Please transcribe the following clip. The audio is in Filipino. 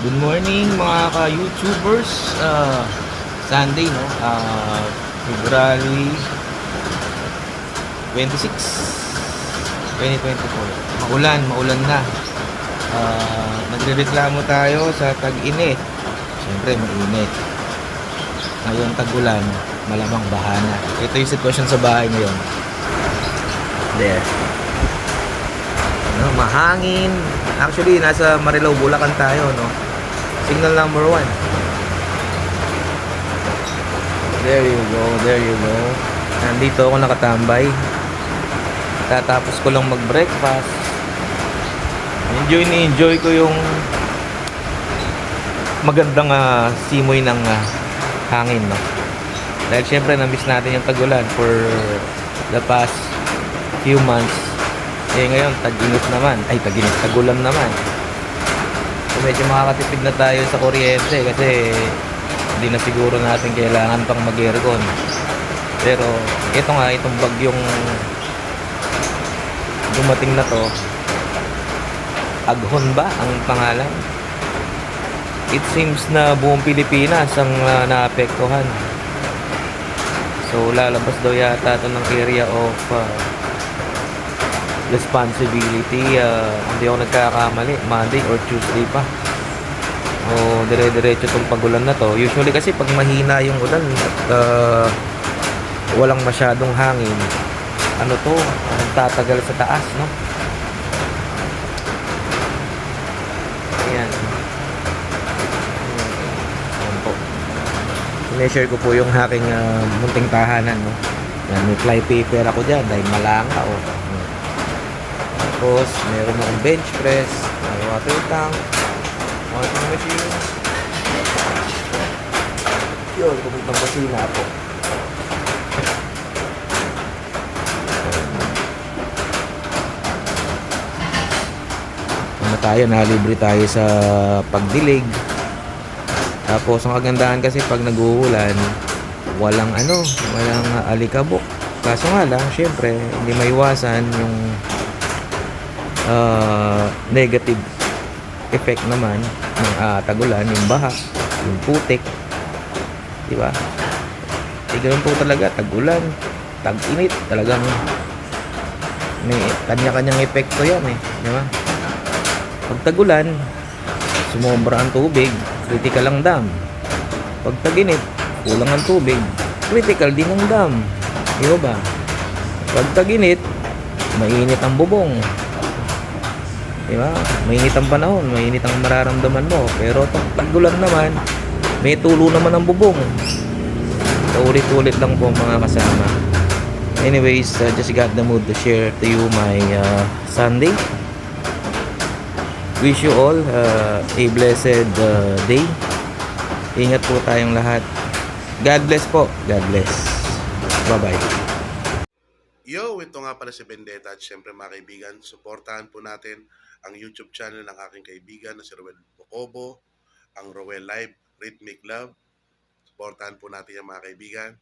Good morning mga ka-YouTubers. Ah, Sunday, no? Ah, February 26, 2024. Maulan, maulan na. Ah, nagrereklamo tayo sa tag-init. Siyempre, mainit. Ngayon, tag-ulan, malamang bahana. Ito yung sitwasyon sa bahay ngayon. There. Ano, mahangin. Actually, nasa Marilao, Bulacan tayo, no? Signal number one. There you go, there you go. Nandito ako nakatambay. Tatapos ko lang mag-breakfast. Enjoy ni enjoy ko yung magandang ah, simoy ng ah, hangin, no? Dahil syempre, na-miss natin yung tagulan for the past few months. Eh ngayon, tag-init naman. Ay, tag-init, tagulan naman. Medyo makakatipid na tayo sa kuryente kasi hindi na siguro natin kailangan pang mag-aircon. Pero ito nga, itong bagyong dumating na to, Aghon ba ang pangalan? It seems na buong Pilipinas ang ah, naapektuhan. So lalabas daw yata ito ng area of ah, responsibility. ah, hindi ako nagkakamali. Monday or Tuesday pa. O dire-diretso itong pagulan na to. Usually kasi pag mahina yung ulan at ah, walang masyadong hangin, ano to, tatagal sa taas, no? Ayan. Sineshare ko po yung aking ah, munting tahanan, no? Yan, may fly paper ako dyan dahil malanga, oh. Tapos, meron akong bench press, may water tank, washing machine. Yun, kumutang basina po. Ano tayo, nalibre tayo sa pagdilig. Tapos, ang kagandahan kasi pag nag-uulan, walang ano, walang alikabok. Kaso nga lang, syempre, hindi maiwasan yung ah, negative effect naman ng ah, tagulan, yung baha, yung putik. Di ba? Eh, ganun po talaga, tagulan, tag-init, talagang may kanya-kanyang epekto yan eh. Di ba? Pag tagulan, sumobra ang tubig, critical ang dam. Pag taginit, kulang ang tubig, critical din ang dam. Ba ba? Pag taginit, mainit ang bubong. Di ba? Mainit ang panahon, mainit ang mararamdaman mo. Pero pag tagulan naman, may tulo naman ang bubong. Paulit-ulit lang po mga kasama. Anyways, uh, just got the mood to share to you my uh, Sunday. Wish you all uh, a blessed uh, day. Ingat po tayong lahat. God bless po. God bless. Bye-bye. Yo, ito nga pala si Vendetta at syempre mga kaibigan, suportahan po natin ang YouTube channel ng aking kaibigan na si Roel Bocobo, ang Roel Live Rhythmic Love. Suportahan po natin yung mga kaibigan.